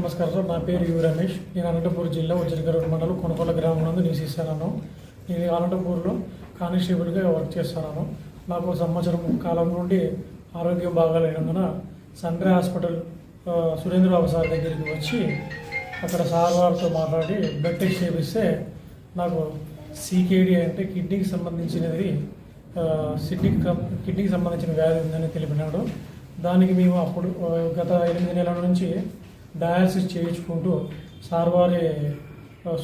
నమస్కారం సార్. నా పేరు యు రమేష్. నేను అనంతపూర్ జిల్లా ఉజ్జనగరం మండలం కొనకొండ గ్రామం నందు నివసిస్తున్నాను. నేను అనంతపూర్లో కానిస్టేబుల్గా వర్క్ చేస్తున్నాను. నాకు ఒక సంవత్సరం కాలం నుండి ఆరోగ్యం బాగాలేనందున సండ్రే హాస్పిటల్ సురేంద్రబాబు సార్ దగ్గరికి వచ్చి అక్కడ సార్ వారితో మాట్లాడి బ్లడ్ టెస్ట్ చేపిస్తే నాకు సీకేడి అంటే కిడ్నీకి సంబంధించినది సిడ్నీ కిడ్నీకి సంబంధించిన వ్యాధి ఉందని తెలిపినాడు. దానికి మేము అప్పుడు గత ఎనిమిది నెలల నుంచి డయాలసిస్ చేయించుకుంటూ సార్ వారి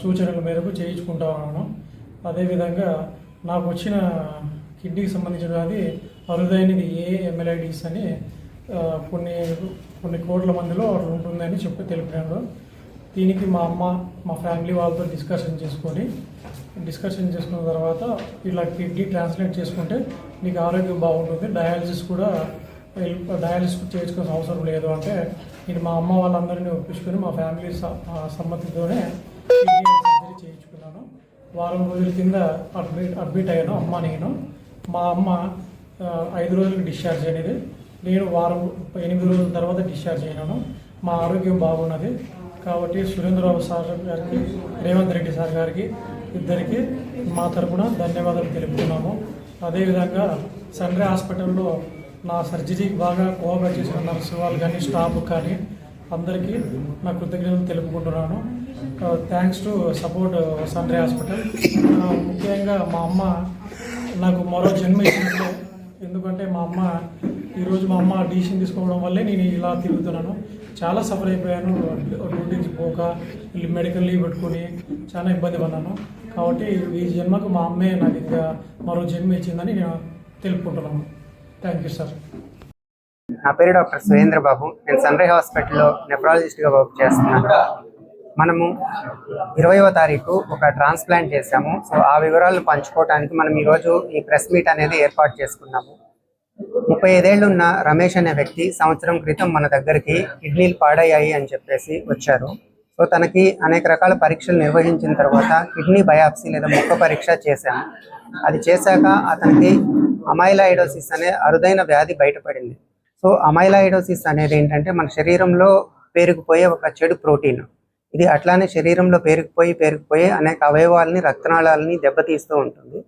సూచనల మేరకు చేయించుకుంటా ఉన్నాను. అదేవిధంగా నాకు వచ్చిన కిడ్నీకి సంబంధించిన అది అరుదైనది ఏ ఎమ్మెల్ఐడిస్ అని కొన్ని కొన్ని కోట్ల మందిలో అట్లా ఉంటుందని చెప్పి తెలిపాడు దీనికి మా అమ్మ మా ఫ్యామిలీ వాళ్ళతో డిస్కషన్ చేసుకొని డిస్కషన్ చేసుకున్న తర్వాత ఇలా కిడ్నీ ట్రాన్స్లేట్ చేసుకుంటే నీకు ఆరోగ్యం బాగుంటుంది డయాలసిస్ కూడా డయాలసిస్ చేయించుకోవాల్సిన అవసరం లేదు అంటే నేను మా అమ్మ వాళ్ళందరినీ ఒప్పించుకొని మా ఫ్యామిలీ స- సమ్మతితోనే సర్జరీ చేయించుకున్నాను. వారం రోజుల కింద అడ్మిట్ అడ్మిట్ అయ్యాను అమ్మ నేను. మా అమ్మ ఐదు రోజులకు డిశ్చార్జ్ అయినది. నేను వారం ఎనిమిది రోజుల తర్వాత డిశ్చార్జ్ అయినాను. మా ఆరోగ్యం బాగున్నది. కాబట్టి సురేంద్రబాబు సార్ గారికి రేవంత్ రెడ్డి సార్ గారికి ఇద్దరికి మా తరపున ధన్యవాదాలు తెలుపుతున్నాము. అదేవిధంగా సండ్రే హాస్పిటల్లో నా సర్జరీకి బాగా కోఆపరేట్ చేసిన నర్సు వాళ్ళు కానీ స్టాఫ్ కానీ. అందరికీ నా కృతజ్ఞతలు తెలుపుకుంటున్నాను. థ్యాంక్స్ టు సపోర్ట్ సండ్రే హాస్పిటల్ ముఖ్యంగా మా అమ్మ నాకు మరో జన్మ ఇచ్చినట్టు. ఎందుకంటే మా అమ్మ ఈరోజు మా అమ్మ డిసిషన్ తీసుకోవడం వల్లే నేను ఇలా తిరుగుతున్నాను. చాలా సఫర్ అయిపోయాను. డ్యూటీకి పోక మెడికల్ లీవ్ పెట్టుకుని చాలా ఇబ్బంది పడ్డాను. కాబట్టి ఈ జన్మకు మా అమ్మే నాకు ఇంకా మరో జన్మ ఇచ్చిందని నేను తెలుపుకుంటున్నాను. థ్యాంక్ యూ సార్ నా పేరు డాక్టర్ సురేంద్ర బాబు. నేను సన్రై హాస్పిటల్లో నెఫ్రాలజిస్ట్గా వర్క్ చేస్తున్నాను. మనము ఇరవైవ తారీఖు ఒక ట్రాన్స్ప్లాంట్ చేశాము. సో ఆ వివరాలు పంచుకోవడానికి మనం ఈరోజు ఈ ప్రెస్ మీట్ అనేది ఏర్పాటు చేసుకున్నాము. ముప్పై ఐదేళ్ళు ఉన్న రమేష్ అనే వ్యక్తి సంవత్సరం క్రితం మన దగ్గరికి కిడ్నీలు పాడయ్యాయి అని చెప్పేసి వచ్చారు. సో తనకి అనేక రకాల పరీక్షలు నిర్వహించిన తర్వాత కిడ్నీ బయాప్సీ లేదా ముక్క పరీక్ష చేశాము. అది చేశాక అతనికి అమైలాయిడోసిస్ అనే అరుదైన వ్యాధి బయటపడింది. సో అమైలాయిడోసిస్ అనేది ఏంటంటే మన శరీరంలో పేరుకుపోయే ఒక చెడు ప్రోటీన్. ఇది అట్లానే శరీరంలో పేరుకుపోయి పేరుకుపోయి అనేక అవయవాలని రక్తనాళాలని దెబ్బతీస్తూ ఉంటుంది.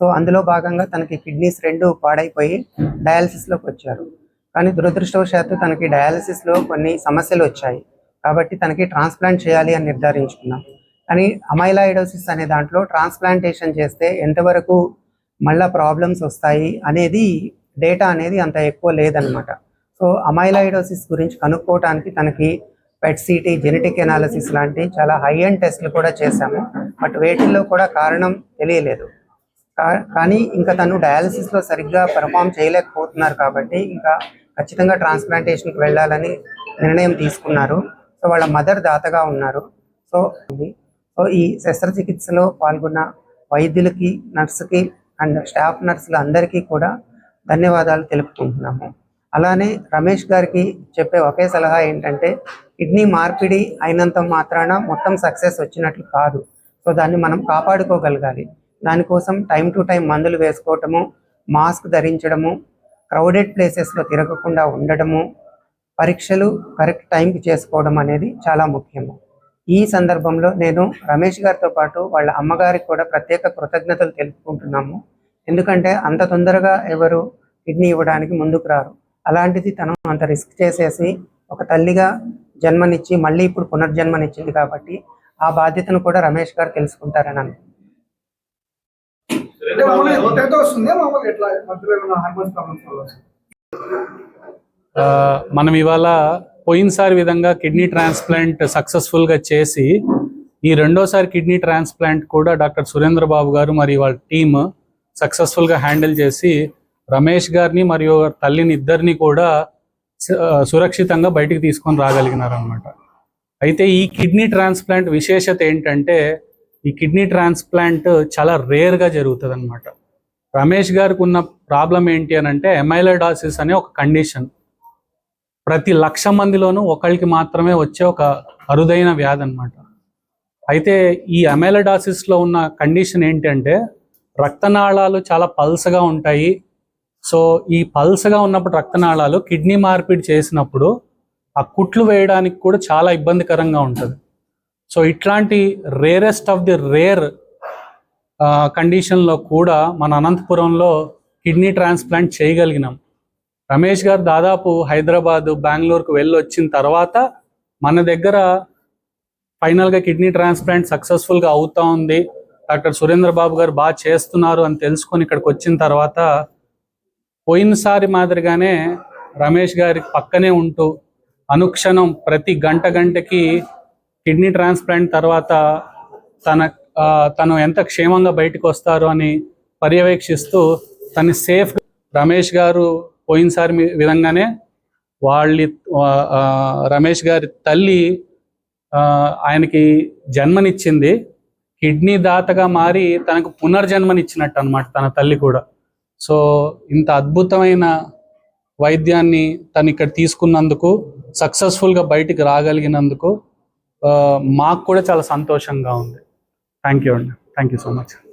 సో అందులో భాగంగా తనకి కిడ్నీస్ రెండు పాడైపోయి డయాలసిస్లోకి వచ్చారు. కానీ దురదృష్టవశాత్తు తనకి డయాలసిస్లో కొన్ని సమస్యలు వచ్చాయి. కాబట్టి తనకి ట్రాన్స్ప్లాంట్ చేయాలి అని నిర్ధారించుకున్నాం. కానీ అమైలాయిడోసిస్ అనే దాంట్లో ట్రాన్స్ప్లాంటేషన్ చేస్తే ఎంతవరకు మళ్ళా ప్రాబ్లమ్స్ వస్తాయి అనేది డేటా అనేది అంత ఎక్కువ లేదనమాట సో అమైలాయిడోసిస్ గురించి కనుక్కోవడానికి తనకి పెట్ సిటీ జెనెటిక్ ఎనాలిసిస్ లాంటి చాలా హై అండ్ టెస్ట్లు కూడా చేశాము. బట్ వేటిల్లో కూడా కారణం తెలియలేదు. కా- కానీ ఇంకా తను డయాలసిస్లో సరిగ్గా పెర్ఫామ్ చేయలేకపోతున్నారు కాబట్టి ఇంకా ఖచ్చితంగా ట్రాన్స్ప్లాంటేషన్కి వెళ్ళాలని నిర్ణయం తీసుకున్నారు. సో వాళ్ళ మదర్ దాతగా ఉన్నారు. సో సో ఈ శస్త్రచికిత్సలో పాల్గొన్న వైద్యులకి నర్సుకి అండ్ స్టాఫ్ నర్సులు అందరికీ కూడా ధన్యవాదాలు తెలుపుకుంటున్నాము. అలానే రమేష్ గారికి చెప్పే ఒకే సలహా ఏంటంటే కిడ్నీ మార్పిడి అయినంత మాత్రాన మొత్తం సక్సెస్ వచ్చినట్లు కాదు. సో దాన్ని మనం కాపాడుకోగలగాలి. దానికోసం టైం టు టైం మందులు వేసుకోవటము మాస్క్ ధరించడము క్రౌడెడ్ ప్లేసెస్లో తిరగకుండా ఉండడము పరీక్షలు కరెక్ట్ టైంకి చేసుకోవడం అనేది చాలా ముఖ్యము ఈ సందర్భంలో నేను రమేష్ గారితో పాటు వాళ్ళ అమ్మగారికి కూడా ప్రత్యేక కృతజ్ఞతలు తెలుపుకుంటున్నాము. ఎందుకంటే అంత తొందరగా ఎవరు కిడ్నీ ఇవ్వడానికి ముందుకు రారు. అలాంటిది తను అంత రిస్క్ చేసేసి ఒక తల్లిగా జన్మనిచ్చి మళ్ళీ ఇప్పుడు పునర్జన్మనిచ్చింది కాబట్టి ఆ బాధ్యతను కూడా రమేష్ గారు తెలుసుకుంటారని అనుకుంటున్నాను వస్తుంది? మనం ఇవాళ పోయినసారి విధంగా కిడ్నీ ట్రాన్స్ప్లాంట్ సక్సెస్ఫుల్గా చేసి ఈ రెండోసారి కిడ్నీ ట్రాన్స్ప్లాంట్ కూడా డాక్టర్ సురేంద్ర బాబు గారు మరియు వాళ్ళ టీమ్ సక్సెస్ఫుల్గా హ్యాండిల్ చేసి రమేష్ గారిని మరియు తల్లిని ఇద్దరిని కూడా సురక్షితంగా బయటికి తీసుకొని రాగలిగినారనమాట అయితే ఈ కిడ్నీ ట్రాన్స్ప్లాంట్ విశేషత ఏంటంటే ఈ కిడ్నీ ట్రాన్స్ప్లాంట్ చాలా రేర్గా జరుగుతుంది అనమాట రమేష్ గారికి ఉన్న ప్రాబ్లం ఏంటి అని అంటే ఎమైలడాసిస్ అనే ఒక కండిషన్. ప్రతి లక్ష మందిలోనూ ఒకళ్ళకి మాత్రమే వచ్చే ఒక అరుదైన వ్యాధి అనమాట అయితే ఈ అమెలడాసిస్లో ఉన్న కండిషన్ ఏంటంటే రక్తనాళాలు చాలా పల్సగా ఉంటాయి. సో ఈ పల్సగా ఉన్నప్పుడు రక్తనాళాలు కిడ్నీ మార్పిడి చేసినప్పుడు ఆ కుట్లు వేయడానికి కూడా చాలా ఇబ్బందికరంగా ఉంటుంది. సో ఇట్లాంటి రేరెస్ట్ ఆఫ్ ది రేర్ కండిషన్లో కూడా మన అనంతపురంలో కిడ్నీ ట్రాన్స్ప్లాంట్ చేయగలిగినాం. రమేష్ గారు దాదాపు హైదరాబాద్ బెంగళూరుకు వెళ్ళి వచ్చిన తర్వాత మన దగ్గర ఫైనల్గా కిడ్నీ ట్రాన్స్ప్లాంట్ సక్సెస్ఫుల్గా అవుతా ఉంది. డాక్టర్ సురేంద్ర బాబు గారు బాగా చేస్తున్నారు అని తెలుసుకొని ఇక్కడికి వచ్చిన తర్వాత పోయినసారి మాదిరిగానే రమేష్ గారి పక్కనే ఉంటూ అనుక్షణం ప్రతి గంట గంటకి కిడ్నీ ట్రాన్స్ప్లాంట్ తర్వాత తన ఆ, తను ఎంత క్షేమంగా బయటకు వస్తారు అని పర్యవేక్షిస్తూ తను సేఫ్ రమేష్ గారు పోయినసారి మీ- విధంగానే వాళ్ళ రమేష్ గారి తల్లి ఆ, ఆయనకి జన్మనిచ్చింది. కిడ్నీ దాతగా మారి తనకు పునర్జన్మనిచ్చినట్టు అనమాట తన తల్లి కూడా. సో ఇంత అద్భుతమైన వైద్యాన్ని తను ఇక్కడ తీసుకున్నందుకు సక్సెస్ఫుల్గా బయటికి రాగలిగినందుకు ఆ, మాకు కూడా చాలా సంతోషంగా ఉంది. థ్యాంక్ యూ అండి. Thank you so much.